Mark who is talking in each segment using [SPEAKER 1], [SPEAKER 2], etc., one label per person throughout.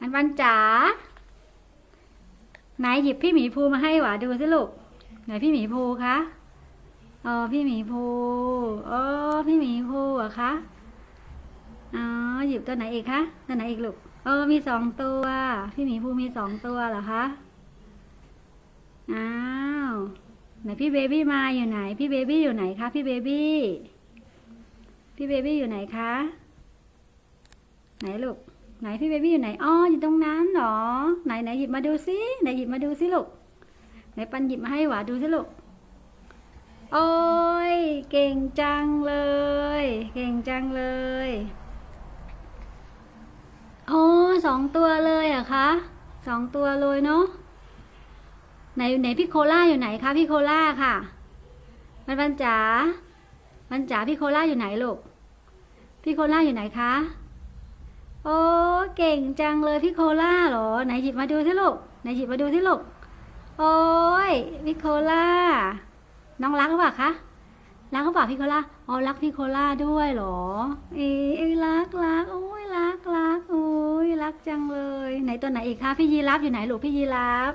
[SPEAKER 1] อันวันจ๋าไหนหยิบพี่หมีภูมาให้หวาดูสิลูกไหนพี่หมีภูคะอ๋อพี่หมีภูอ๋อพี่หมีภูอะคะอ๋อหยิบตัวไหนอีกคะตัวไหนอีกลูกเออมีสองตัว พี่หมีภูมีสองตัวเหรอคะอ้าวไหนพี่เบบี้มาอยู่ไหน พี่เบบี้อยู่ไหนคะพี่เบบี้พี่เบบี้อยู่ไหนคะไหนลูก ไหนพี่เบบี้อยู่ไหนอ๋ออยู่ตรงนั้นเหรอ ไหนไหนหยิบมาดูสิไหนหยิบมาดูสิลูกไหนปันหยิบมาให้หวาดูสิลูกโอ้ยเก่งจังเลย เก่งจังเลยโอ้สองตัวเลยอะคะสองตัวเลยเนาะไหนไหนพี่โคล่าอยู่ไหนคะพี่โคล่าค่ะมันวันจ๋าวันจ๋าพี่โคล่าอยู่ไหนลูกพี่โคล่าอยู่ไหนคะ โอ้เก่งจังเลยพี่โคล่าเหรอ ไหนหยิบมาดูสิลูกไหนหยิบมาดูสิลูกโอ้ยพี่โคล่าน้องรักหรือเปล่าคะรักหรือเปล่าพี่โคล่าอ๋อรักพี่โคล่าด้วยเหรอเอ้ยเอ้ยรักรักโอ้ยรักรักโอ้ยรักจังเลย ไหนตัวไหนอีกคะพี่ยีรับอยู่ไหนลูกพี่ยีรับ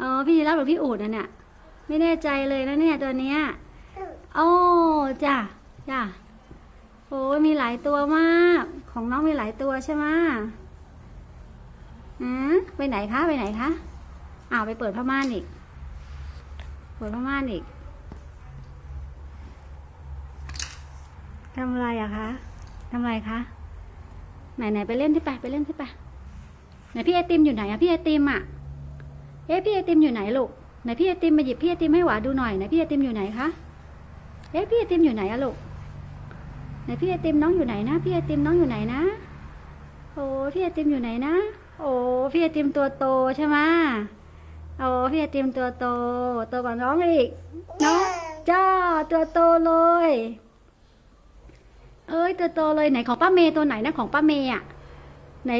[SPEAKER 1] อ๋อพี่ยีรับหรือพี่อูดน่ะเนี่ยไม่แน่ใจเลยนะเนี่ยตัวเนี้ยโอ้จ้ะจ้ะโอ้ยมีหลายตัวมาก ของน้องมีหลายตัวใช่ไหมอืมไปไหนคะ ไปไหนคะอ้าวไปเปิดผ้าม่านอีก เปิดผ้าม่านอีกทำอะไรอะคะทำอะไรคะ ไหนไหนไปเล่นที่ไปไปเล่นที่ไปไหนพี่ไอติมอยู่ไหนอะพี่ไอติมอะเอ๊ะพี่ไอติมอยู่ไหนลูกไหนพี่ไอติมมาหยิบพี่ไอติมให้หวาดูหน่อยไหนพี่ไอติมอยู่ไหนคะเอ๊ะพี่ไอติมอยู่ไหนอะลูก ไหนพี่ไอติมน้องอยู่ไหนนะพี่ไอติมน้องอยู่ไหนนะ โอ้พี่ไอติมอยู่ไหนนะ โอ้พี่ไอติมตัวโตใช่ไหมโอ้พี่ไอติมตัวโตโตกว่าน้องอีกน้องจ้าตัวโตเลย เอ้ยตัวโตเลยไหนของป้าเมย์ตัวไหนนะของป้าเมย์อะไหน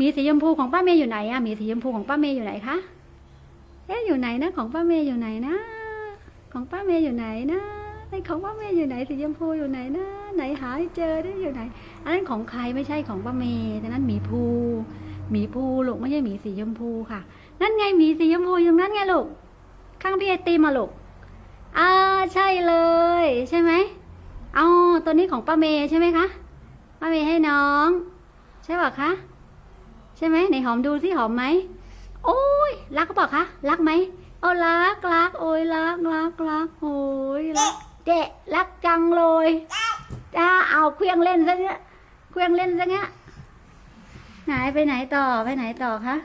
[SPEAKER 1] มีสีชมพูของป้าเมย์อยู่ไหนอะมีสีชมพูของป้าเมย์อยู่ไหนคะเอ๊ะอยู่ไหนนะของป้าเมย์อยู่ไหนนะ ของป้าเมย์อยู่ไหนนะ ไอของป้าเมย์อยู่ไหนสีชมพูอยู่ไหนนะไหนหาให้เจอได้อยู่ไหน อันนั้นของใครไม่ใช่ของป้าเมย์แต่นั้นหมีภูหมีภูลูกไม่ใช่หมีสีชมพูค่ะ นั่นไงหมีสีชมพูอยู่นั้นไงลูกข้างพี่ไอติมมาลูกอ่าใช่เลย ใช่ไหมเอาตัวนี้ของป้าเมย์ใช่ไหมคะป้าเมย์ให้น้อง ใช่ป่ะคะใช่ไหมไหนหอมดูสิหอมไหมโอ้ยรักก็บอกคะรักไหมโอ้รักรักโอ้ยรักรักรักโอ้ยรัก เจ๊รักจังเลยจ้าเอาเครื่องเล่นซะเนี้ยเครื่องเล่นซะเนี้ยไหนไปไหนต่อไปไหนต่อคะ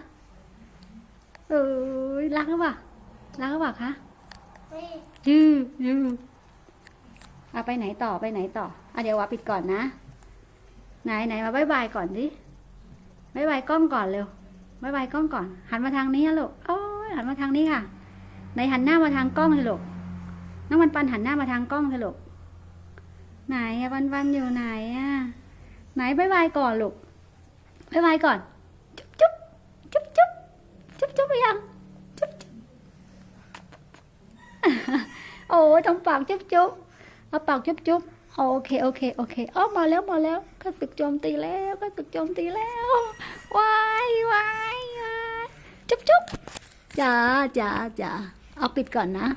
[SPEAKER 1] เอ้ยรักหรือเปล่ารักหรือเปล่าคะยือยือเอาไปไหนต่อไปไหนต่ออะเดี๋ยววาปิดก่อนนะ ไหนไหนมาบายบายก่อนดิบายบายกล้องก่อนเร็วบายบายกล้องก่อน หันมาทางนี้อะลูกโอ้ยหันมาทางนี้ค่ะ ไหนหันหน้ามาทางกล้องเลยลูก น้องวันปันหันหน้ามาทางกล้องเลยลูกไหนอะวันวันอยู่ไหนอะไหนบายบายก่อนลูกบายบายก่อนจุ๊บจุ๊บจุ๊บจุ๊บจุ๊บจุ๊บไปยังจุ๊บจุ๊บโอ้ทำปากจุ๊บจุ๊บเอาปากจุ๊บจุ๊บโอเคโอเคโอเคอ๋อมาแล้วมาแล้วข้าศึกโจมตีแล้วข้าศึกโจมตีแล้ววายวายวายจุ๊บจุ๊บจ้าจ้าจ้าเอาปิดก่อนนะ